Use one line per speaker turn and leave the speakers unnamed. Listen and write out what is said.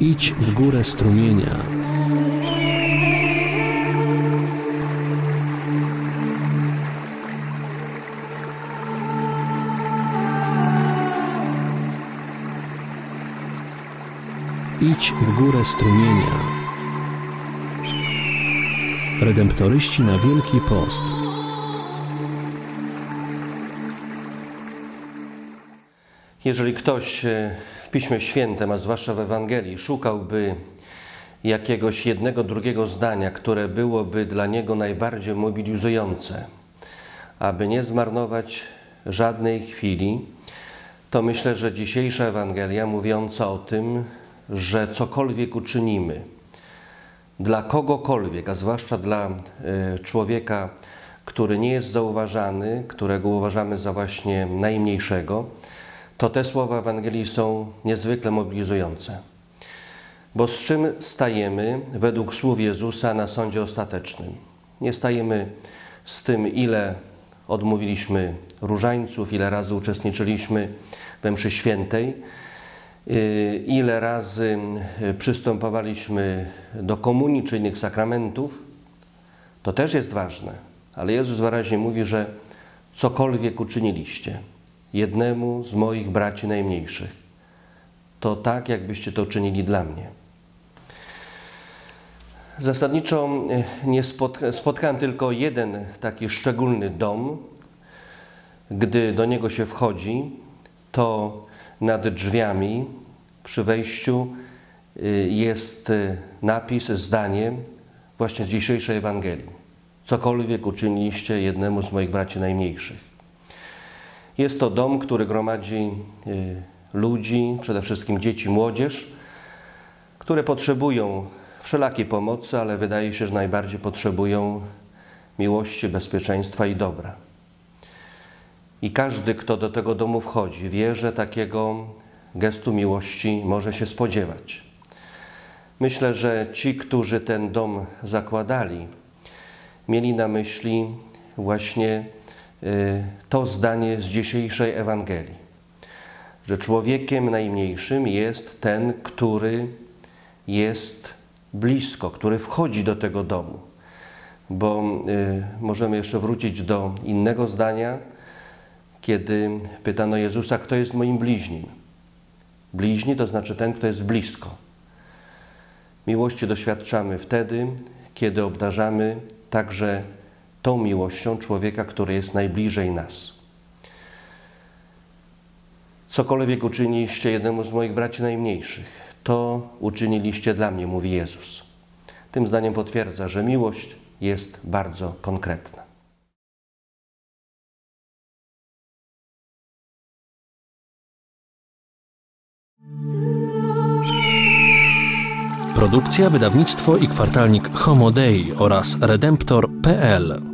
Idź w górę strumienia. Idź w górę strumienia. Redemptoryści na Wielki Post.
Jeżeli ktoś e, w Piśmie Świętym, a zwłaszcza w Ewangelii, szukałby jakiegoś jednego, drugiego zdania, które byłoby dla niego najbardziej mobilizujące, aby nie zmarnować żadnej chwili, to myślę, że dzisiejsza Ewangelia mówiąca o tym, że cokolwiek uczynimy dla kogokolwiek, a zwłaszcza dla e, człowieka, który nie jest zauważany, którego uważamy za właśnie najmniejszego, to te słowa Ewangelii są niezwykle mobilizujące. Bo z czym stajemy według słów Jezusa na sądzie ostatecznym? Nie stajemy z tym, ile odmówiliśmy różańców, ile razy uczestniczyliśmy we mszy świętej, y, ile razy y, przystępowaliśmy do komunii czy innych sakramentów, to też jest ważne. Ale Jezus wyraźnie mówi, że cokolwiek uczyniliście jednemu z moich braci najmniejszych, to tak, jakbyście to czynili dla mnie. Zasadniczo y, nie spotkałem tylko jeden taki szczególny dom. Gdy do niego się wchodzi, to nad drzwiami przy wejściu y, jest y, napis, zdanie właśnie z dzisiejszej Ewangelii. Cokolwiek uczyniliście jednemu z moich braci najmniejszych. Jest to dom, który gromadzi y, ludzi, przede wszystkim dzieci, młodzież, które potrzebują wszelakiej pomocy, ale wydaje się, że najbardziej potrzebują miłości, bezpieczeństwa i dobra. I każdy, kto do tego domu wchodzi, wie, że takiego gestu miłości może się spodziewać. Myślę, że ci, którzy ten dom zakładali, mieli na myśli właśnie to zdanie z dzisiejszej Ewangelii, że człowiekiem najmniejszym jest ten, który jest blisko, który wchodzi do tego domu. Bo y, możemy jeszcze wrócić do innego zdania, kiedy pytano Jezusa, kto jest moim bliźnim. Bliźni to znaczy ten, kto jest blisko. Miłości doświadczamy wtedy, kiedy obdarzamy także tą miłością człowieka, który jest najbliżej nas. Cokolwiek uczyniliście jednemu z moich braci najmniejszych, to uczyniliście dla mnie, mówi Jezus. Tym zdaniem potwierdza, że miłość jest bardzo konkretna.
Produkcja, wydawnictwo i kwartalnik Homo Dei oraz Redemptor.pl